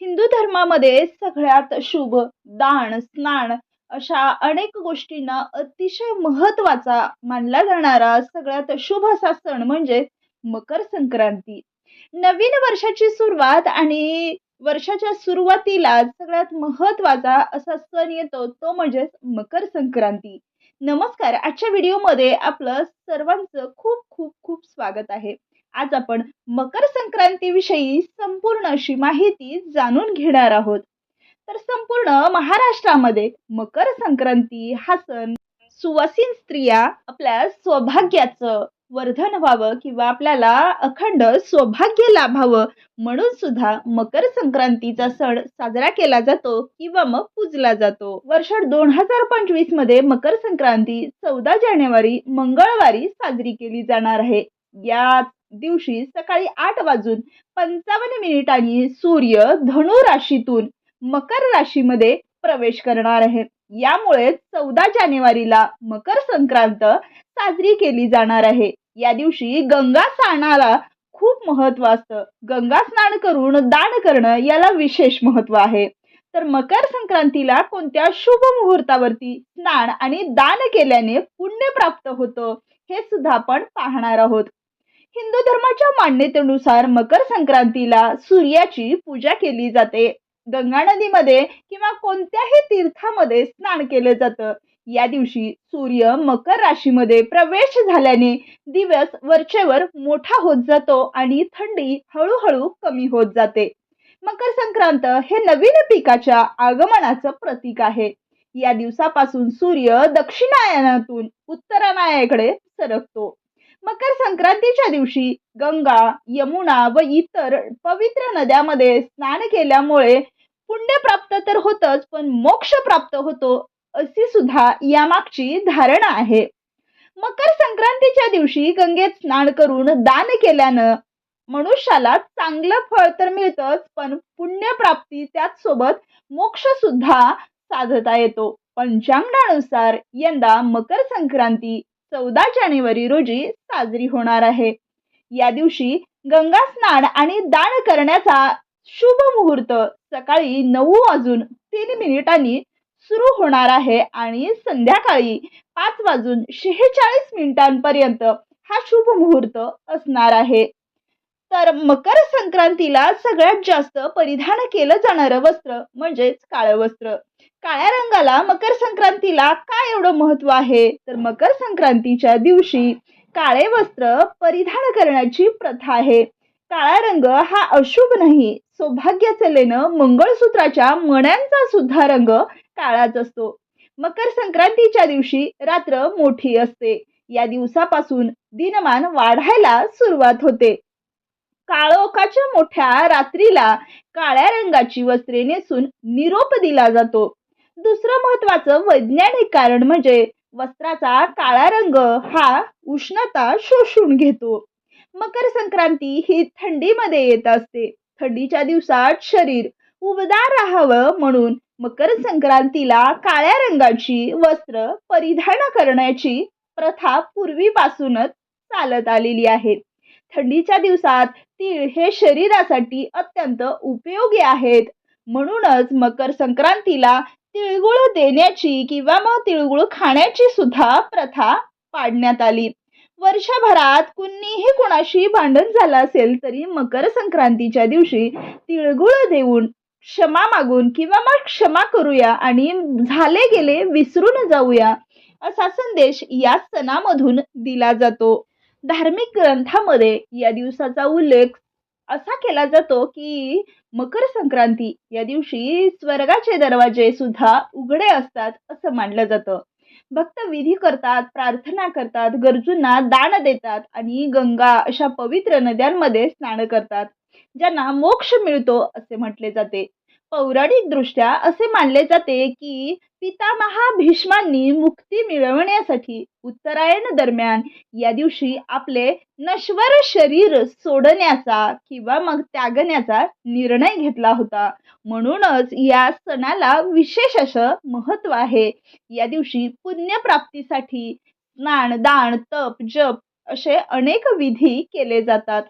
हिंदू धर्मामध्ये सगळ्यात शुभ दान स्नान अशा अनेक गोष्टींना अतिशय महत्त्वाचा मानला जाणारा सगळ्यात शुभ असा सण म्हणजे मकर संक्रांती. नवीन वर्षाची सुरुवात आणि वर्षाच्या सुरुवातीला सगळ्यात महत्त्वाचा असा सण येतो तो म्हणजेच मकर संक्रांती. नमस्कार आजच्या व्हिडिओमध्ये आपलं सर्वांचं खूप खूप खूप स्वागत आहे. आज आपण मकर संक्रांतीविषयी संपूर्ण अशी माहिती जाणून घेणार आहोत. तर संपूर्ण महाराष्ट्रामध्ये मकर संक्रांती हा सण सुवासीन स्त्रिया आपल्या सौभाग्याचं वर्धन व्हावं किंवा आपल्याला अखंड सौभाग्य लाभावं म्हणून सुद्धा मकर संक्रांतीचा सण साजरा केला जातो किंवा मग पूजला जातो. वर्ष दोन हजार पंचवीसमध्ये मकर संक्रांती चौदा जानेवारी मंगळवारी साजरी केली जाणार आहे. या दिवशी सकाळी आठ वाजून पंचावन्न मिनिटांनी सूर्य धनु राशीतून मकर राशीमध्ये प्रवेश करणार आहे. यामुळे चौदा जानेवारीला मकर संक्रांत साजरी केली जाणार आहे. या दिवशी गंगा स्नानाला खूप महत्त्व असतं. गंगा स्नान करून दान करणं याला विशेष महत्त्व आहे. तर मकर संक्रांतीला कोणत्या शुभ मुहूर्तावरती स्नान आणि दान केल्याने पुण्य प्राप्त होतं हे सुद्धा आपण पाहणार आहोत. हिंदू धर्माच्या मान्यतेनुसार मकर संक्रांतीला सूर्याची पूजा केली जाते. गंगा नदीमध्ये किंवा कोणत्याही तीर्थामध्ये स्नान केलं जातं. या दिवशी सूर्य मकर राशीमध्ये प्रवेश झाल्याने दिवस वरचेवर मोठा होत जातो आणि थंडी हळूहळू कमी होत जाते. मकर संक्रांत हे नवीन पिकाच्या आगमनाचं प्रतीक आहे. या दिवसापासून सूर्य दक्षिणायनातून उत्तरायणाकडे सरकतो. मकर संक्रांतीच्या दिवशी गंगा यमुना व इतर पवित्र नद्यामध्ये स्नान केल्यामुळे पुण्य प्राप्त तर होतच पण मोक्ष प्राप्त होतो अशी सुद्धा यामागची धारणा आहे. मकर संक्रांतीच्या दिवशी गंगेत स्नान करून दान केल्यानं मनुष्याला चांगलं फळ तर मिळतच पण पुण्य प्राप्ती त्याच सोबत मोक्ष सुद्धा साधता येतो. पंचांगानुसार यंदा मकर संक्रांती चौदा जानेवारी रोजी साजरी होणार आहे. या दिवशी गंगा स्नान आणि दान करण्याचा शुभ मुहूर्त सकाळी नऊ वाजून तीन मिनिटांनी सुरू होणार आहे आणि संध्याकाळी पाच वाजून शेहेचाळीस मिनिटांपर्यंत हा शुभ मुहूर्त असणार आहे. तर मकर संक्रांतीला सगळ्यात जास्त परिधान केलं जाणारं वस्त्र म्हणजेच काळं वस्त्र. काळ्या रंगाला मकर संक्रांतीला काय एवढं महत्त्व आहे? तर मकर संक्रांतीच्या दिवशी काळे वस्त्र परिधान करण्याची प्रथा आहे. काळा रंग हा अशुभ नाही सौभाग्याचं लेणं मंगळसूत्राच्या मण्यांचा सुद्धा रंग काळाच असतो. मकर संक्रांतीच्या दिवशी रात्र मोठी असते. या दिवसापासून दिनमान वाढायला सुरुवात होते. काळोखाच्या मोठ्या रात्रीला काळ्या रंगाची वस्त्रे नेसून निरोप दिला जातो. दुसरं महत्वाचं वैज्ञानिक कारण म्हणजे वस्त्राचा काळा रंग हा उष्णता शोषून घेतो. मकर संक्रांती ही थंडीमध्ये येत असते. थंडीच्या दिवसात शरीर उबदार राहावं म्हणून मकर संक्रांतीला काळ्या रंगाची वस्त्र परिधान करण्याची प्रथा पूर्वीपासूनच चालत आलेली आहे. थंडीच्या दिवसात तीळ हे शरीरासाठी अत्यंत उपयोगी आहेत. म्हणूनच मकर संक्रांतीला तिळगुळ देण्याची किंवा मग तिळगुळ खाण्याची सुद्धा प्रथा पाडण्यात आली. वर्षभरात कुणीही कुणाशी भांडण झालं असेल तरी मकर संक्रांतीच्या दिवशी तिळगुळ देऊन क्षमा मागून किंवा मग क्षमा करूया आणि झाले गेले विसरून जाऊया असा संदेश या सणामधून दिला जातो. धार्मिक ग्रंथामध्ये या दिवसाचा उल्लेख असा केला जातो की मकर संक्रांती या दिवशी स्वर्गाचे दरवाजे सुद्धा उघडे असतात असं मानलं जातं. भक्त विधी करतात प्रार्थना करतात गरजूंना दान देतात आणि गंगा अशा पवित्र नद्यांमध्ये स्नान करतात ज्यांना मोक्ष मिळतो असे म्हटले जाते. पौराणिक दृष्ट्या असे मानले जाते की पितामहा भीष्मांनी मुक्ती मिळवण्यासाठी उत्तरायण दरम्यान या दिवशी आपले नश्वर शरीर सोडण्याचा किंवा मग त्यागण्याचा निर्णय घेतला होता. म्हणूनच या सणाला विशेष असं महत्त्व आहे. या दिवशी पुण्यप्राप्तीसाठी स्नान दान तप जप असे अनेक विधी केले जातात.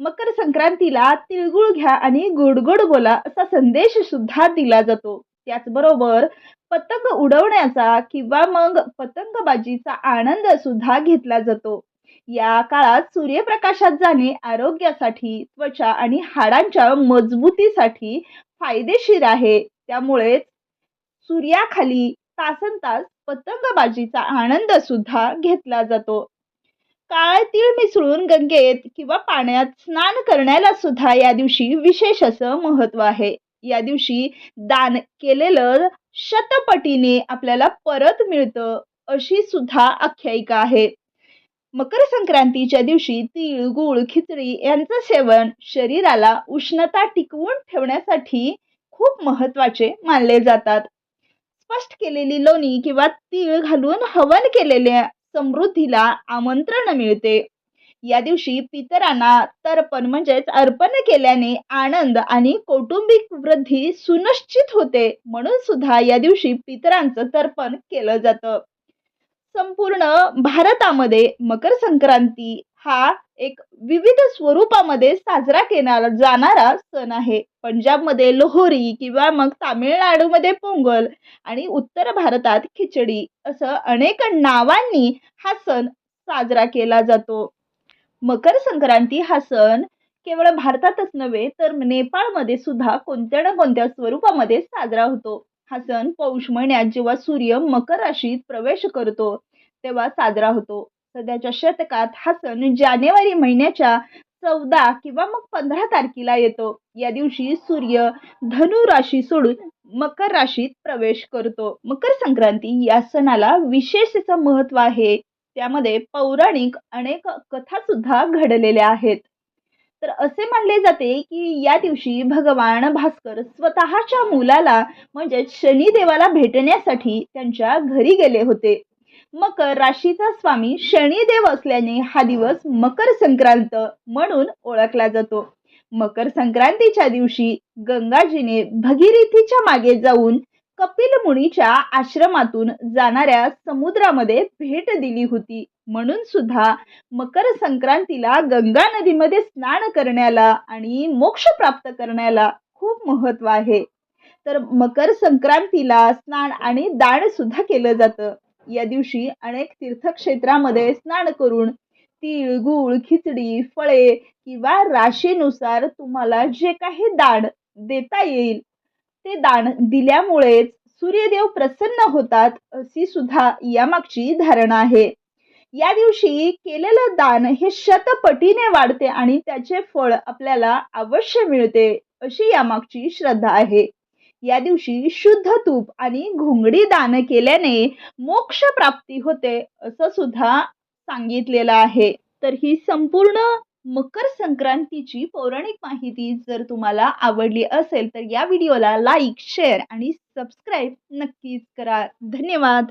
मकर संक्रांतीला तिळगुळ घ्या आणि गोडगोड बोला असा संदेश सुद्धा दिला जातो. त्याचबरोबर पतंग उडवण्याचा किंवा मग पतंगबाजीचा आनंद सुद्धा घेतला जातो. या काळात सूर्यप्रकाशात जाणे आरोग्यासाठी त्वचा आणि हाडांच्या मजबूतीसाठी फायदेशीर आहे. त्यामुळेच सूर्याखाली तासन तास पतंगबाजीचा आनंद सुद्धा घेतला जातो. काळे तीळ मिसळून गंगेत किंवा पाण्यात स्नान करण्याला सुद्धा या दिवशी विशेष असं महत्त्व आहे. या दिवशी दान केलेलं शतपटीने आपल्याला परत मिळतं अशी सुद्धा आख्यायिका आहे. मकर संक्रांतीच्या दिवशी तीळ गुळ खिचडी यांचं सेवन शरीराला उष्णता टिकवून ठेवण्यासाठी खूप महत्त्वाचे मानले जातात. स्पष्ट केलेली लोणी किंवा तीळ घालून हवन केलेल्या समृद्धीला आमंत्रण मिळते. या दिवशी पितरांना तर्पण म्हणजेच अर्पण केल्याने आनंद आणि कौटुंबिक वृद्धी सुनिश्चित होते. म्हणून सुद्धा या दिवशी पितरांचं तर्पण केलं जातं. संपूर्ण भारतामध्ये मकर संक्रांती हा एक विविध स्वरूपामध्ये साजरा केला जाणारा सण आहे. पंजाबमध्ये लोहरी किंवा मग तामिळनाडूमध्ये पोंगल आणि उत्तर भारतात खिचडी असं अनेक नावांनी हा सण साजरा केला जातो. मकर संक्रांती हा सण केवळ भारतातच नव्हे तर नेपाळमध्ये सुद्धा कोणत्या ना कोणत्या स्वरूपामध्ये साजरा होतो. हा सण पौष महिन्यात जेव्हा सूर्य मकर राशीत प्रवेश करतो तेव्हा साजरा होतो. सध्याच्या शतकात हा सण जानेवारी महिन्याच्या चौदा किंवा मग पंधरा तारखेला येतो. या दिवशी सूर्य धनु राशी सोडून मकर राशीत प्रवेश करतो. मकर संक्रांती या सणाला विशेष असं महत्त्व आहे. त्यामध्ये पौराणिक अनेक कथा सुद्धा घडलेल्या आहेत. तर असे मानले जाते की या दिवशी भगवान भास्कर स्वतःच्या मुलाला म्हणजे शनिदेवाला भेटण्यासाठी त्यांच्या घरी गेले होते. मकर राशीचा स्वामी शनिदेव असल्याने हा दिवस मकर संक्रांत म्हणून ओळखला जातो. मकर संक्रांतीच्या दिवशी गंगाजीने भगीरथीच्या मागे जाऊन कपिल मुनीच्या आश्रमातून जाणाऱ्या समुद्रामध्ये भेट दिली होती. म्हणून सुद्धा मकर संक्रांतीला गंगा नदीमध्ये स्नान करण्याला आणि मोक्ष प्राप्त करण्याला खूप महत्त्व आहे. तर मकर संक्रांतीला स्नान आणि दान सुद्धा केलं जातं. या दिवशी अनेक तीर्थक्षेत्रामध्ये स्नान करून तीळ गुळ खिचडी फळे किंवा राशीनुसार तुम्हाला जे काही दान देता येईल ते दान दिल्यामुळेच सूर्यदेव प्रसन्न होतात अशी सुद्धा यामागची धारणा आहे. या दिवशी केलेलं दान हे शतपटीने वाढते आणि त्याचे फळ आपल्याला अवश्य मिळते अशी यामागची श्रद्धा आहे. या दिवशी शुद्ध तूप आणि घोंगडी दान केल्याने मोक्ष प्राप्ती होते असं सुद्धा सांगितलेलं आहे. तर ही संपूर्ण मकर संक्रांतीची पौराणिक माहिती जर तुम्हाला आवडली असेल तर या व्हिडिओला लाईक शेअर आणि सबस्क्राईब नक्कीच करा. धन्यवाद!